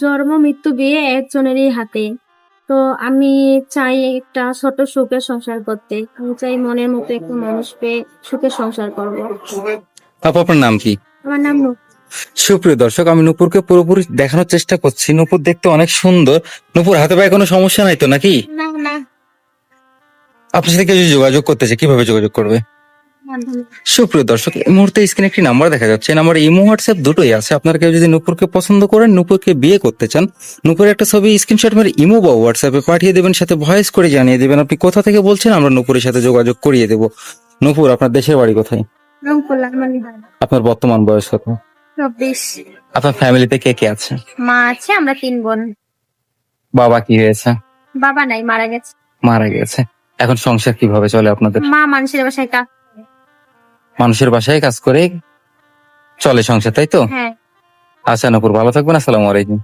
জন্ম মৃত্যু বিয়ে একজনেরই হাতে। তো আমি চাই একটা ছোট সুখের সংসার করতে। আমি চাই মনের মতো একটা মানুষ পেয়ে সুখের সংসার করব। আপু আপনার নাম কি? আমার নাম নূর। সুপ্রিয় দর্শক আমি নুপুরকে পুরোপুরি দেখানোর চেষ্টা করছি। নুপুর দেখতে অনেক সুন্দর। নুপুর হাতে পায়ে কোনো সমস্যা নাই তো নাকি? না না। আপনার সাথে কেউ যোগাযোগ করতে চায় কীভাবে যোগাযোগ করবে? সুপ্রিয় দর্শক এই মুহূর্তে স্ক্রিনে একটি নাম্বার দেখা যাচ্ছে। নাম্বার ইমো হোয়াটসঅ্যাপ দুটোই আছে। আপনারা কেউ যদি নুপুরকে পছন্দ করেন নুপুরকে বিয়ে করতে চান নুপুরের একটা ছবি স্ক্রিনশট মেরে ইমো বা হোয়াটসঅ্যাপে পাঠিয়ে দেবেন সাথে ভয়েস করে জানিয়ে দেবেন আপনি কোথা থেকে বলছেন আমরা নুপুরের সাথে যোগাযোগ করিয়ে দেব। নুপুর আপনার দেশের বাড়ি কোথায়? আপনার বর্তমান বয়স কত? আপনার ফ্যামিলিতে কে কে আছে? মা আছে আমরা তিন বোন। বাবা কি হয়েছে? বাবা নাই মারা গেছে। মারা গেছে। এখন সংসার কীভাবে চলে আপনাদের? মা মানুষের বাসায় কাজ। মানুষের বাসায় কাজ করে চলে সংসার তাই তো? আশা আচ্ছা নুপুর ভালো থাকবেন আসসালামু আলাইকুম।